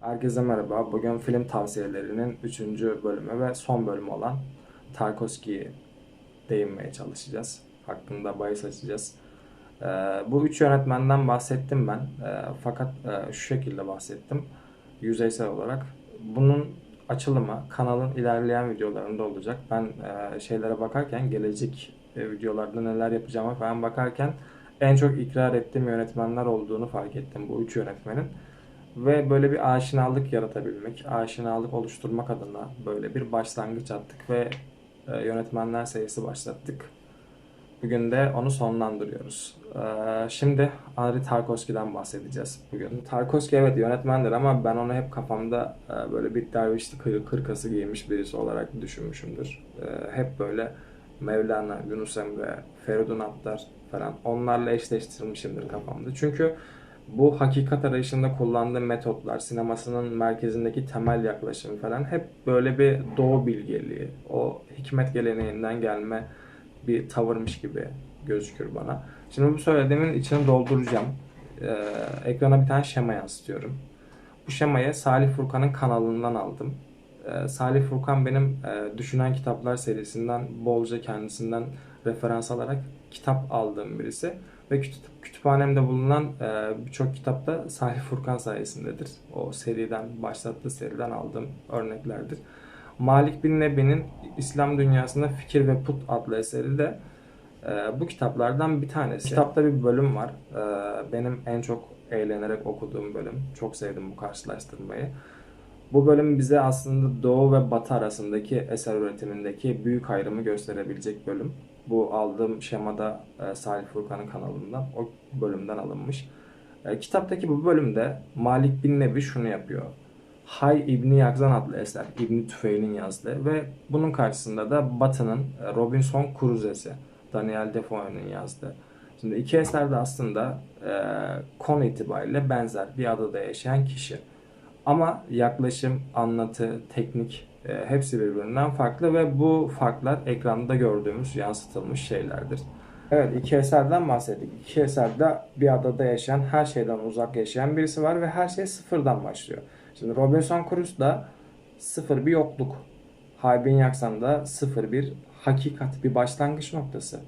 Herkese merhaba. Bugün film tavsiyelerinin 3. bölümü ve son bölümü olan Tarkovski'ye değinmeye çalışacağız. Hakkında bahis açacağız. Ee, bu üç yönetmenden bahsettim ben. Ee, fakat e, şu şekilde bahsettim. Yüzeysel olarak. Bunun açılımı kanalın ilerleyen videolarında olacak. Ben e, şeylere bakarken, gelecek e, videolarda neler yapacağıma falan bakarken en çok ikrar ettiğim yönetmenler olduğunu fark ettim bu üç yönetmenin ve böyle bir aşinalık yaratabilmek, aşinalık oluşturmak adına böyle bir başlangıç attık ve e, yönetmenler serisi başlattık. Bugün de onu sonlandırıyoruz. E, şimdi Henri Tarkovski'den bahsedeceğiz bugün. Tarkovski evet yönetmendir ama ben onu hep kafamda e, böyle bir dervişli kır- kırkası giymiş birisi olarak düşünmüşümdür. Hep böyle Mevlana, Yunus Emre, Feridun Attar falan onlarla eşleştirmişimdir kafamda. Çünkü bu hakikat arayışında kullandığı metotlar, sinemasının merkezindeki temel yaklaşım falan hep böyle bir doğu bilgeliği, o hikmet geleneğinden gelme bir tavırmış gibi gözükür bana. Şimdi bu söylediğimin içini dolduracağım. Ee, ekrana bir tane şema yansıtıyorum. Bu şemayı Salih Furkan'ın kanalından aldım. Ee, Salih Furkan benim e, Düşünen Kitaplar serisinden bolca kendisinden referans alarak kitap aldığım birisi. Ve kütü- kütüphanemde bulunan e, birçok kitap da Salih Furkan sayesindedir. O seriden, başlattığı seriden aldığım örneklerdir. Malik bin Nebi'nin İslam Dünyasında Fikir ve Put adlı eseri de e, bu kitaplardan bir tanesi. Kitapta bir bölüm var. E, benim en çok eğlenerek okuduğum bölüm. Çok sevdim bu karşılaştırmayı. Bu bölüm bize aslında Doğu ve Batı arasındaki eser üretimindeki büyük ayrımı gösterebilecek bölüm. Bu aldığım şemada e, Salih Furkan'ın kanalından, o bölümden alınmış. E, kitaptaki bu bölümde Malik bin Nebi şunu yapıyor. Hay İbni Yakzan adlı eser, İbni Tüfeil'in yazdığı ve bunun karşısında da Batı'nın e, Robinson Crusoe'si, Daniel Defoe'nun yazdığı. Şimdi iki eser de aslında e, konu itibariyle benzer bir adada yaşayan kişi. Ama yaklaşım, anlatı, teknik e, hepsi birbirinden farklı ve bu farklar ekranda gördüğümüz yansıtılmış şeylerdir. Evet iki eserden bahsettik. İki eserde bir adada yaşayan, her şeyden uzak yaşayan birisi var ve her şey sıfırdan başlıyor. Şimdi Robinson Crusoe'da sıfır bir yokluk. Haybin Yaksan'da sıfır bir hakikat, bir başlangıç noktası.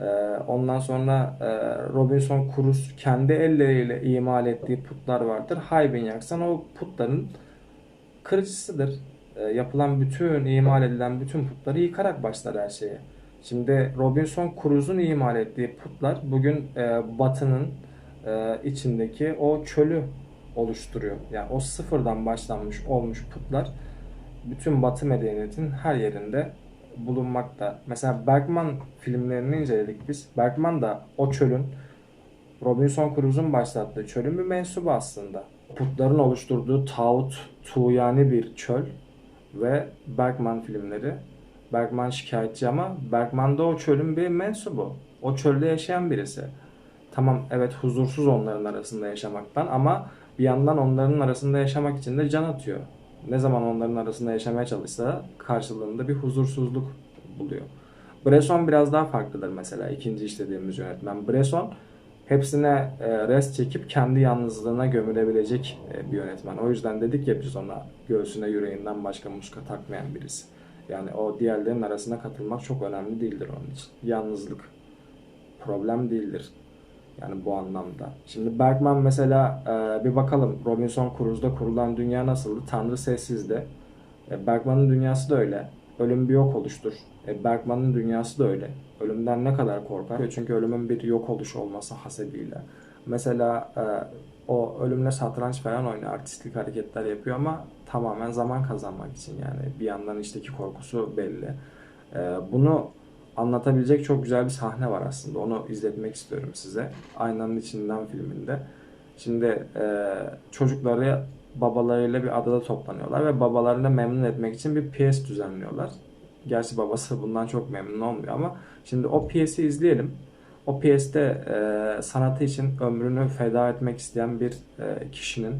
Ee, ondan sonra e, Robinson Crusoe kendi elleriyle imal ettiği putlar vardır. Haybin Yaksan o putların kırıcısıdır. Ee, yapılan bütün, imal edilen bütün putları yıkarak başlar her şeye. Şimdi Robinson Crusoe'un imal ettiği putlar bugün e, Batı'nın e, içindeki o çölü oluşturuyor. Yani o sıfırdan başlanmış olmuş putlar bütün Batı medeniyetin her yerinde bulunmakta. Mesela Bergman filmlerini inceledik biz. Bergman da o çölün Robinson Crusoe'un başlattığı çölün bir mensubu aslında. Putların oluşturduğu tağut, tuğyani bir çöl ve Bergman filmleri. Bergman şikayetçi ama Bergman da o çölün bir mensubu. O çölde yaşayan birisi. Tamam evet huzursuz onların arasında yaşamaktan ama bir yandan onların arasında yaşamak için de can atıyor. Ne zaman onların arasında yaşamaya çalışsa karşılığında bir huzursuzluk buluyor. Bresson biraz daha farklıdır mesela ikinci işlediğimiz yönetmen. Bresson hepsine e, rest çekip kendi yalnızlığına gömülebilecek e, bir yönetmen. O yüzden dedik ya biz ona göğsüne yüreğinden başka muska takmayan birisi. Yani o diğerlerinin arasına katılmak çok önemli değildir onun için. Yalnızlık problem değildir. Yani bu anlamda. Şimdi Bergman mesela e, bir bakalım Robinson Crusoe'da kurulan dünya nasıldı? Tanrı sessizdi. E, Bergman'ın dünyası da öyle. Ölüm bir yok oluştur. E, Bergman'ın dünyası da öyle. Ölümden ne kadar korkar? Çünkü ölümün bir yok oluş olması hasebiyle. Mesela e, o ölümle satranç falan oynuyor. Artistik hareketler yapıyor ama tamamen zaman kazanmak için yani. Bir yandan içteki korkusu belli. E, bunu anlatabilecek çok güzel bir sahne var aslında. Onu izletmek istiyorum size. Aynanın içinden filminde. Şimdi e, çocukları babalarıyla bir adada toplanıyorlar ve babalarını memnun etmek için bir piyes düzenliyorlar. Gerçi babası bundan çok memnun olmuyor ama şimdi o piyesi izleyelim. O piyeste e, sanatı için ömrünü feda etmek isteyen bir e, kişinin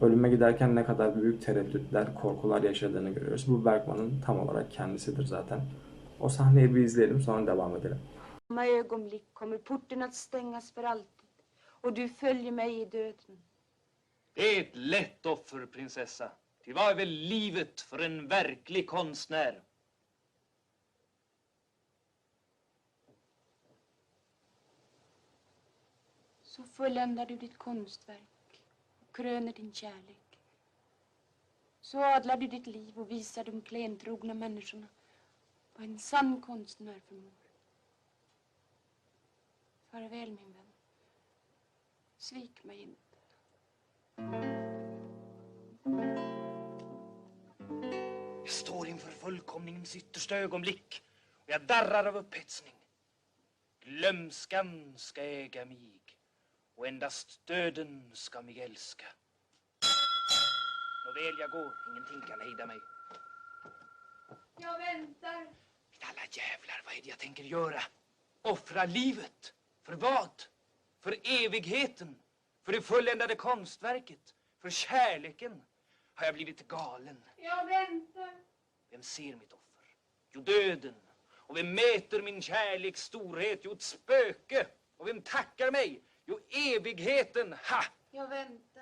ölüme giderken ne kadar büyük tereddütler, korkular yaşadığını görüyoruz. Bu Bergman'ın tam olarak kendisidir zaten. O sahneyi bir izleyelim sonra devam edelim. samma ögonblick kommer porten att stängas för alltid och du följer mig i döden. Det är ett lätt offer, prinsessa. Ty vad är väl livet för en verklig konstnär? Så fulländar du ditt konstverk och kröner din kärlek. Så adlar du ditt liv och visar de klentrogna människorna vad en sann konstnär förmår. Farväl min vän. Svik mig inte. Jag står inför fullkomningens yttersta ögonblick och jag darrar av upphetsning. Glömskan ska äga mig och endast döden ska mig älska. Nåväl, jag går. Ingenting kan hejda mig. Jag väntar. Alla jävlar, vad är det jag tänker göra? Offra livet? För vad? För evigheten? För det fulländade konstverket? För kärleken? Har jag blivit galen? Jag väntar. Vem ser mitt offer? Jo, döden. Och vem mäter min kärleks storhet? Jo, ett spöke. Och vem tackar mig? Jo, evigheten. Ha! Jag väntar.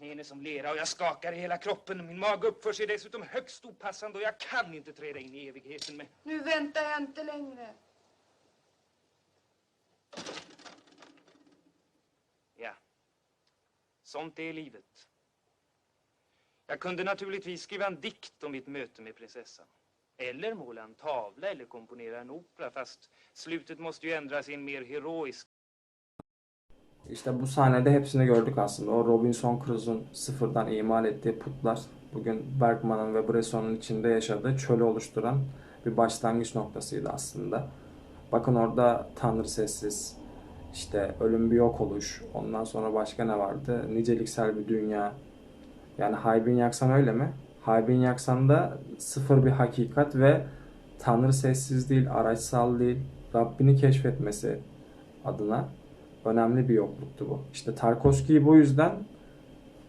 Mina knän är som lera och jag skakar i hela kroppen. Min mage uppför sig dessutom högst opassande och jag kan inte träda in i evigheten med. Nu väntar jag inte längre. Ja, sånt är livet. Jag kunde naturligtvis skriva en dikt om mitt möte med prinsessan. Eller måla en tavla eller komponera en opera, fast slutet måste ju ändras i en mer heroisk İşte bu sahnede hepsini gördük aslında. O Robinson Crusoe'un sıfırdan imal ettiği putlar bugün Bergman'ın ve Bresson'un içinde yaşadığı çölü oluşturan bir başlangıç noktasıydı aslında. Bakın orada Tanrı sessiz, işte ölüm bir yok oluş, ondan sonra başka ne vardı? Niceliksel bir dünya. Yani Haybin Yaksan öyle mi? Haybin Yaksan'da sıfır bir hakikat ve Tanrı sessiz değil, araçsal değil, Rabbini keşfetmesi adına önemli bir yokluktu bu. İşte Tarkovski'yi bu yüzden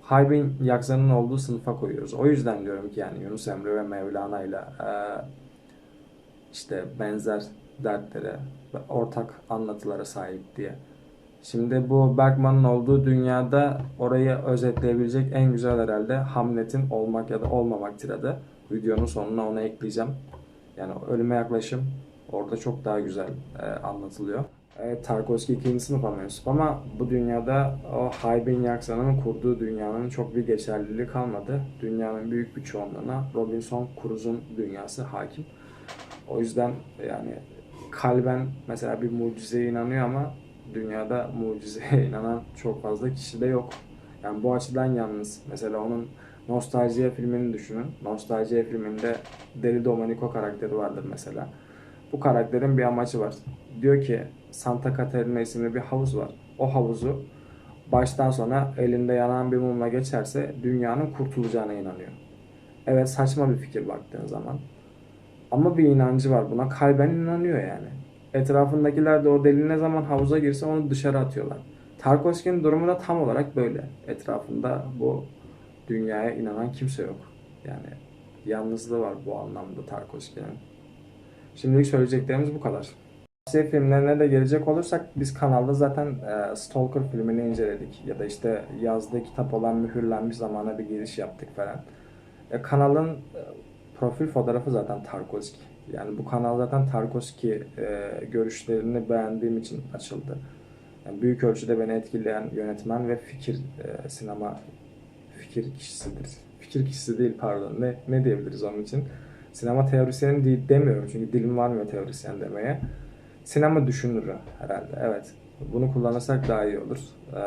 Haybin Yaksan'ın olduğu sınıfa koyuyoruz. O yüzden diyorum ki yani Yunus Emre ve Mevlana ile eee, işte benzer dertlere ve ortak anlatılara sahip diye. Şimdi bu Bergman'ın olduğu dünyada orayı özetleyebilecek en güzel herhalde Hamlet'in olmak ya da olmamak tiradı. Videonun sonuna onu ekleyeceğim. Yani ölüme yaklaşım orada çok daha güzel e, anlatılıyor. Evet, Tarkovski ikinci sınıf mensup ama bu dünyada o Haybin Yaksan'ın kurduğu dünyanın çok bir geçerliliği kalmadı. Dünyanın büyük bir çoğunluğuna Robinson Crusoe'un dünyası hakim. O yüzden yani kalben mesela bir mucizeye inanıyor ama dünyada mucizeye inanan çok fazla kişi de yok. Yani bu açıdan yalnız. Mesela onun Nostaljiya filmini düşünün. Nostaljiya filminde Deli Domenico karakteri vardır mesela. Bu karakterin bir amacı var. Diyor ki Santa Caterina isimli bir havuz var. O havuzu baştan sona elinde yanan bir mumla geçerse dünyanın kurtulacağına inanıyor. Evet saçma bir fikir baktığın zaman. Ama bir inancı var buna. Kalben inanıyor yani. Etrafındakiler de o deli ne zaman havuza girse onu dışarı atıyorlar. Tarkovski'nin durumu da tam olarak böyle. Etrafında bu dünyaya inanan kimse yok. Yani yalnızlığı var bu anlamda Tarkovski'nin. Şimdilik söyleyeceklerimiz bu kadar. Tavsiye filmlerine de gelecek olursak biz kanalda zaten e, Stalker filmini inceledik. Ya da işte yazdığı kitap olan Mühürlenmiş Zamana bir giriş yaptık falan. E, kanalın e, profil fotoğrafı zaten Tarkovski. Yani bu kanal zaten Tarkovski e, görüşlerini beğendiğim için açıldı. Yani büyük ölçüde beni etkileyen yönetmen ve fikir e, sinema fikir kişisidir. Fikir kişisi değil pardon. Ne ne diyebiliriz onun için? Sinema teorisyeni değil demiyorum çünkü dilim varmıyor teorisyen demeye. Sinema düşünürü herhalde. Evet. Bunu kullanırsak daha iyi olur. Ee,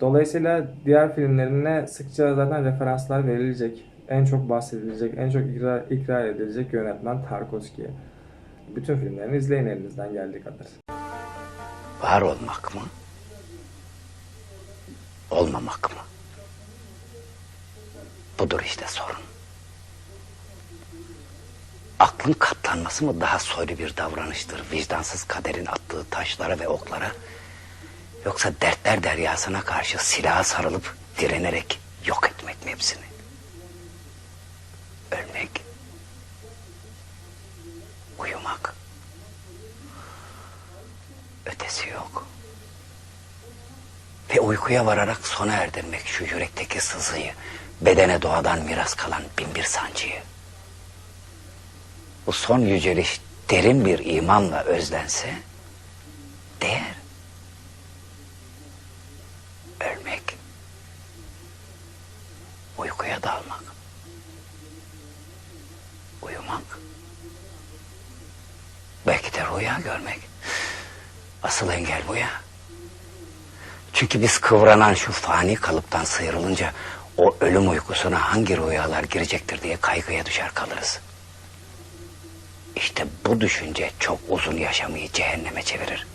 Dolayısıyla diğer filmlerine sıkça zaten referanslar verilecek. En çok bahsedilecek, en çok ikrar, ikrar edilecek yönetmen Tarkovski. Bütün filmlerini izleyin elinizden geldiği kadar. Var olmak mı? Olmamak mı? Budur işte sorun. Aklın katlanması mı daha soylu bir davranıştır vicdansız kaderin attığı taşlara ve oklara? Yoksa dertler deryasına karşı silaha sarılıp direnerek yok etmek mi hepsini? Ölmek, uyumak, ötesi yok. ve uykuya vararak sona erdirmek şu yürekteki sızıyı, bedene doğadan miras kalan binbir sancıyı. Bu son yüceliş derin bir imanla özlense değer. Ölmek, uykuya dalmak, uyumak, belki de rüya görmek. Asıl engel bu ya. Çünkü biz kıvranan şu fani kalıptan sıyrılınca o ölüm uykusuna hangi rüyalar girecektir diye kaygıya düşer kalırız. İşte bu düşünce çok uzun yaşamayı cehenneme çevirir.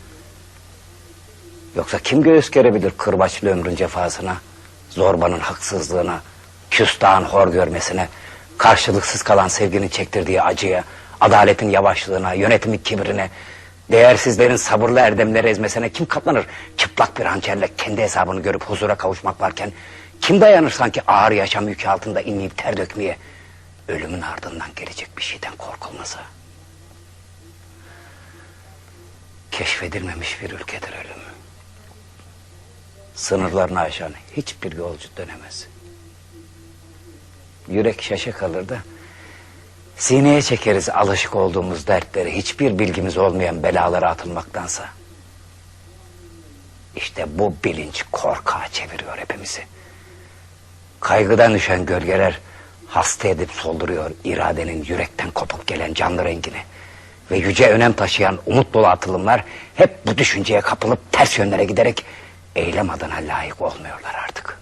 Yoksa kim göğüs gerebilir kırbaçlı ömrün cefasına, zorbanın haksızlığına, küstahın hor görmesine, karşılıksız kalan sevginin çektirdiği acıya, adaletin yavaşlığına, yönetimin kibirine, değersizlerin sabırlı erdemleri ezmesine kim katlanır? Çıplak bir hançerle kendi hesabını görüp huzura kavuşmak varken, kim dayanır sanki ağır yaşam yükü altında inleyip ter dökmeye, ölümün ardından gelecek bir şeyden korkulmasa? Keşfedilmemiş bir ülkedir ölüm. Sınırlarını aşan hiçbir yolcu dönemez. Yürek şaşı kalır da sineye çekeriz alışık olduğumuz dertleri hiçbir bilgimiz olmayan belalara atılmaktansa. İşte bu bilinç korkağa çeviriyor hepimizi. Kaygıdan düşen gölgeler hasta edip solduruyor iradenin yürekten kopup gelen canlı rengini. Ve yüce önem taşıyan umut dolu atılımlar hep bu düşünceye kapılıp ters yönlere giderek eylem adına layık olmuyorlar artık.